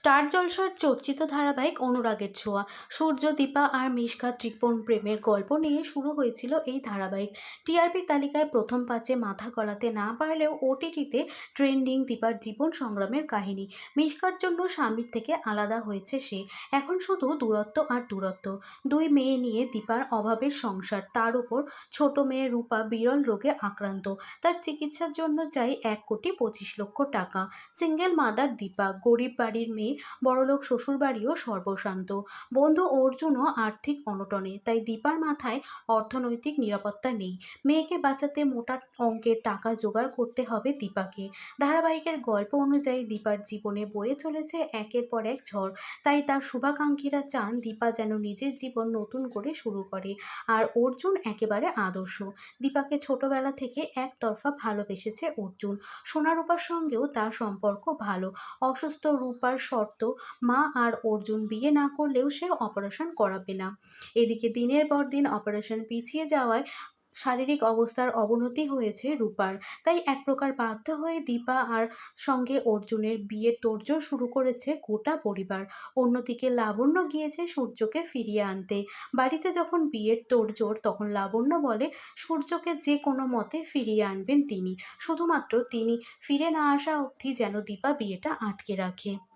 Star জলসার চর্চিত ধারাবাহিক অনুরাগের ছোঁয়া। সূর্য, দীপা আর মিশকা ত্রিকোণ প্রেমের গল্প নিয়ে শুরু হয়েছিল এই ধারাবাহিক। টিআরপি তালিকায় প্রথম পাঁচে মাথা গলাতে না পারলেও ওটিটিতে ট্রেন্ডিং দীপার জীবন সংগ্রামের কাহিনী। মিশকার জন্য স্বামীর থেকে আলাদা হয়েছে সে। এখন শুধু দূরত্ব আর দূরত্ব। দুই মেয়ে নিয়ে দীপার অভাবের সংসার। তার উপর ছোট মেয়ে রূপা বিরল রোগে আক্রান্ত। তার চিকিৎসার জন্য চাই এক কোটি পঁচিশ লক্ষ টাকা। সিঙ্গেল মাদার দীপা, গরিব বাড়ির মেয়ে বড়লোক শ্বশুরবাড়িও সর্বশান্ত। বন্ধু অর্জুনও আর্থিক অনটনে, তাই দীপার মাথায় অর্থনৈতিক নিরাপত্তা নেই। মেয়েকে বাঁচাতে মোটা অঙ্কের টাকা জোগাড় করতে হবে দীপাকে। ধারাবাহিকের গল্প অনুযায়ী দীপার জীবনে বয়ে চলেছে একের পর এক ঝড়, তাই তার শুভাকাঙ্ক্ষীরা চান দীপা যেন নিজের জীবন নতুন করে শুরু করে, আর অর্জুন একেবারে আদর্শ। দীপাকে ছোটবেলা থেকে একতরফা ভালোবেসেছে অর্জুন। সোনারূপার সঙ্গেও তার সম্পর্ক ভালো। অসুস্থ রূপার শর্ত মা আর অর্জুন বিয়ে না করলেও সে অপারেশন করাবে না। এদিকে দিনের পর দিন অপারেশন পিছিয়ে যাওয়ায় শারীরিক অবস্থার অবনতি হয়েছে রূপার। তাই এক প্রকার বাধ্য হয়ে দীপা আর সঙ্গে অর্জুনের বিয়ের তোড়জোড় শুরু করেছে গোটা পরিবার। অন্যদিকে লাবণ্য গিয়েছে সূর্যকে ফিরিয়ে আনতে। বাড়িতে যখন বিয়ের তোড়জোড়, তখন লাবণ্য বলে, সূর্যকে যে কোনো মতে ফিরিয়ে আনবেন তিনি। শুধুমাত্র তিনি ফিরে না আসা অবধি যেন দীপা বিয়েটা আটকে রাখে।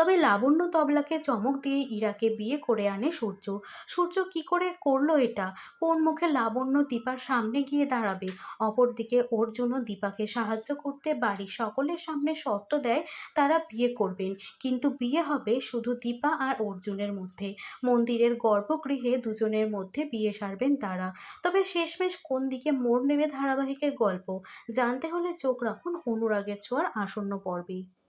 তবে লাবণ্য তবলাকে চমক দিয়ে ইরাকে বিয়ে করে আনে সূর্য। সূর্য কি করে করল এটা? কোন মুখে লাবণ্য দীপার সামনে গিয়ে দাঁড়াবে? অপরদিকে অর্জুনও দীপাকে সাহায্য করতে বাড়ির সকলের সামনে শর্ত দেয়, তারা বিয়ে করবেন। কিন্তু বিয়ে হবে শুধু দীপা আর অর্জুনের মধ্যে। মন্দিরের গর্ভগৃহে দুজনের মধ্যে বিয়ে সারবেন তারা। তবে শেষমেশ কোন দিকে মোড় নেবে ধারাবাহিকের গল্প? জানতে হলে চোখ রাখুন অনুরাগের ছোঁয়ার আসন্ন পর্বে।